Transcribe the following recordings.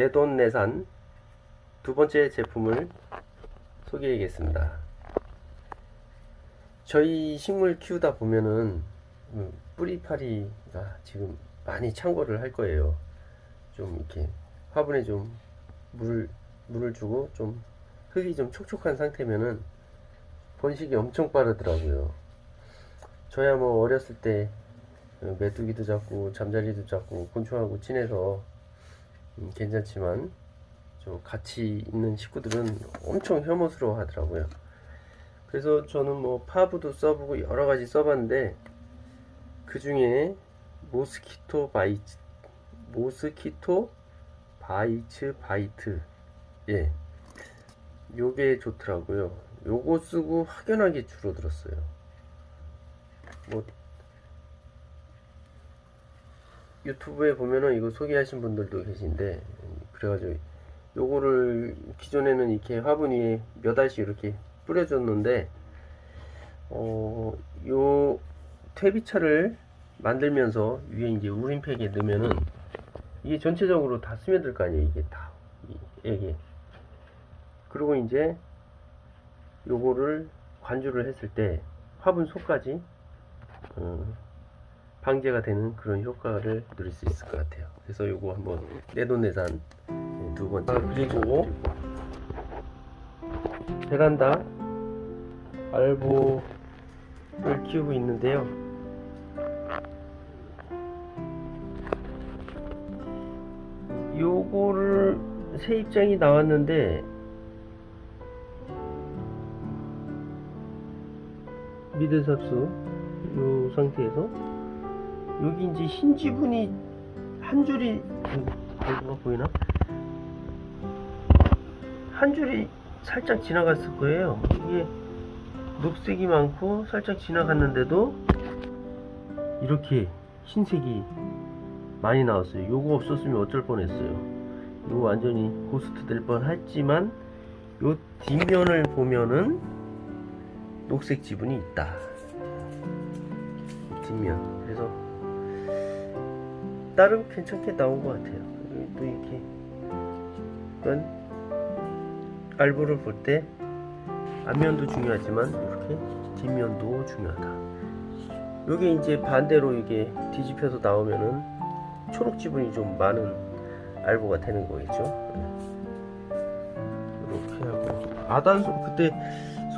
내돈 내산 두 번째 제품을 소개하겠습니다. 저희 식물 키우다 보면은 음, 뿌리파리가 지금 많이 창궐을 할 거예요. 좀 이렇게 화분에 좀 물을 물을 주고 좀 흙이 좀 촉촉한 상태면은 번식이 엄청 빠르더라고요. 저야 뭐 어렸을 때 어, 메뚜기도 잡고 잠자리도 잡고 곤충하고 친해서 음, 괜찮지만 저 같이 있는 식구들은 엄청 혐오스러워 하더라고요. 그래서 저는 뭐 파브도 써보고 여러 가지 써봤는데 그 중에 모스키토 바이츠 모스키토 바이츠 바이트 예 요게 좋더라고요. 요거 쓰고 확연하게 줄어들었어요. 뭐 유튜브에 보면은 이거 소개하신 분들도 계신데 그래가지고 요거를 기존에는 이렇게 화분 위에 몇 알씩 이렇게 뿌려줬는데 어 요 퇴비차를 만들면서 위에 이제 우린팩에 넣으면은 이게 전체적으로 다 스며들 거 아니에요 이게 다. 이- 이게 그리고 이제 요거를 관주를 했을 때 화분 속까지 어, 방제가 되는 그런 효과를 누릴 수 있을 것 같아요. 그래서 요거 한번 내돈내산 네, 두 번째 그리고 베란다 알보를 키우고 있는데요. 요거를 새 입장이 나왔는데 미드삽수 요 상태에서 여기 이제 흰 지분이 한 줄이 알고가 보이나? 한 줄이 살짝 지나갔을 거예요. 이게 녹색이 많고 살짝 지나갔는데도 이렇게 흰색이 많이 나왔어요. 요거 없었으면 어쩔 뻔했어요. 요거 완전히 고스트 될 뻔했지만 요 뒷면을 보면은 녹색 지분이 있다. 뒷면. 그래서 나름 괜찮게 나온 것 같아요. 또 이렇게 이건 알보를 볼 때 앞면도 중요하지만 이렇게 뒷면도 중요하다. 요게 이제 반대로 이게 뒤집혀서 나오면은 초록 지분이 좀 많은 알보가 되는 거겠죠. 이렇게 하고 아단소 그때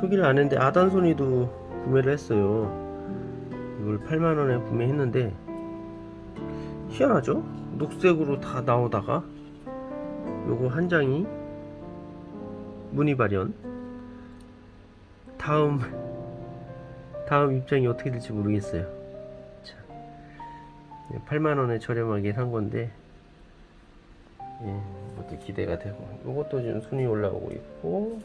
소개를 안 했는데 아단소니도 구매를 했어요. 이걸 8만 원에 구매했는데 희한하죠? 녹색으로 다 나오다가 요거 한 장이 무늬 발현 다음 다음 입장이 어떻게 될지 모르겠어요. 자, 8만 원에 저렴하게 산 건데 예, 이것도 기대가 되고 이것도 지금 순위 올라오고 있고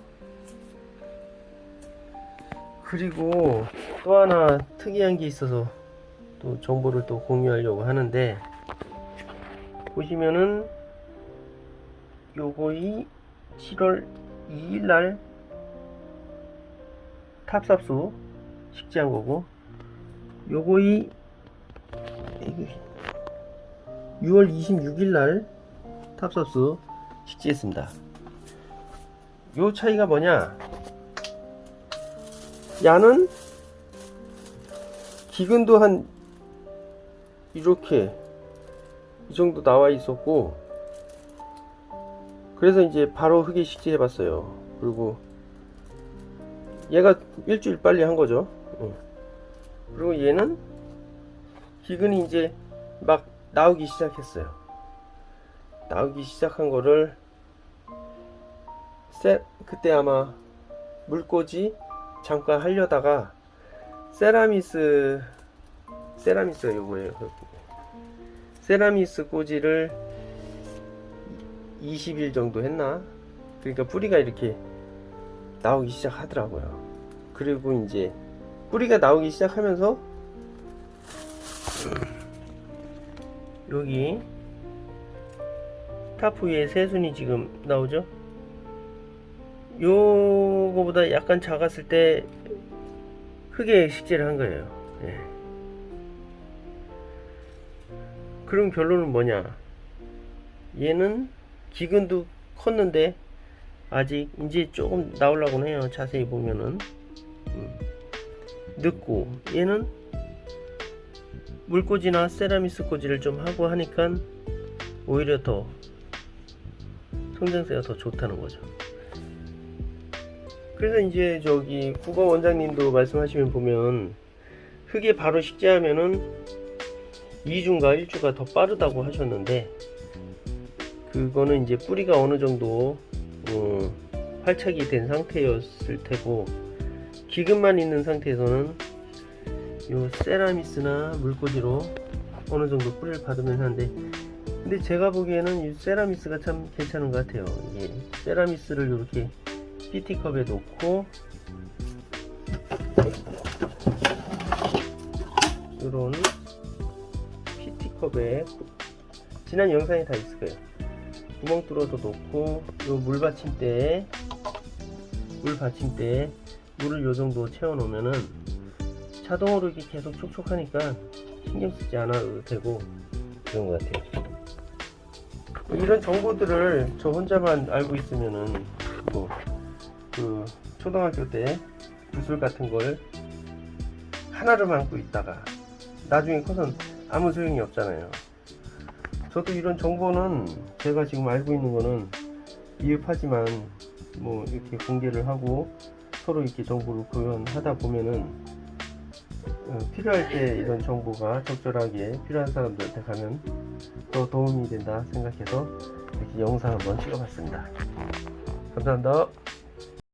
그리고 또 하나 특이한 게 있어서 또 정보를 또 공유하려고 하는데 보시면은 요거이 7월 2일 날 탑삽수 식재한 거고 요거이 6월 26일 날 탑삽수 식재했습니다. 요 차이가 뭐냐? 야는 기근도 한 이렇게 이 정도 나와 있었고 그래서 이제 바로 흙에 식재해 봤어요 그리고 얘가 일주일 빨리 한 거죠 응. 그리고 얘는 기근이 이제 막 나오기 시작했어요 나오기 시작한 거를 세, 그때 아마 물꽂이 잠깐 하려다가 세라미스 세라미스가 요거예요. 세라미스 꽂이를 20일 정도 했나? 그러니까 뿌리가 이렇게 나오기 시작하더라고요. 그리고 이제 뿌리가 나오기 시작하면서 여기 타프 위에 새순이 지금 나오죠? 요거보다 약간 작았을 때 흙에 식재를 한 거예요. 예. 그럼 결론은 뭐냐? 얘는 기근도 컸는데 아직 이제 조금 나오려고 해요. 자세히 보면은 음. 늦고 얘는 물꽂이나 세라미스 꽂이를 좀 하고 하니까 오히려 더 성장세가 더 좋다는 거죠. 그래서 이제 저기 국어 원장님도 말씀하시면 보면 흙에 바로 식재하면은 2주인가 1주가 더 빠르다고 하셨는데 그거는 이제 뿌리가 어느 정도 어, 활착이 된 상태였을 테고 기근만 있는 상태에서는 요 세라미스나 물꽂이로 어느 정도 뿌리를 받으면 하는데 근데 제가 보기에는 이 세라미스가 참 괜찮은 것 같아요. 이게 세라미스를 이렇게 PT컵에 놓고 이런 컵에 지난 영상에 다 있을 거예요. 구멍 뚫어서 놓고 요 물 받침대에 물 받침대에 물을 요 정도 채워 놓으면은 자동으로 이렇게 계속 촉촉하니까 신경 쓰지 않아도 되고 그런 것 같아요. 이런 정보들을 저 혼자만 알고 있으면은 뭐 그 초등학교 때 구슬 같은 걸 하나를 안고 있다가 나중에 커선 아무 소용이 없잖아요. 저도 이런 정보는 제가 지금 알고 있는 거는 미흡하지만 뭐 이렇게 공개를 하고 서로 이렇게 정보를 교환하다 보면은 어, 필요할 때 이런 정보가 적절하게 필요한 사람들한테 가면 더 도움이 된다 생각해서 이렇게 영상 한번 찍어봤습니다. 감사합니다.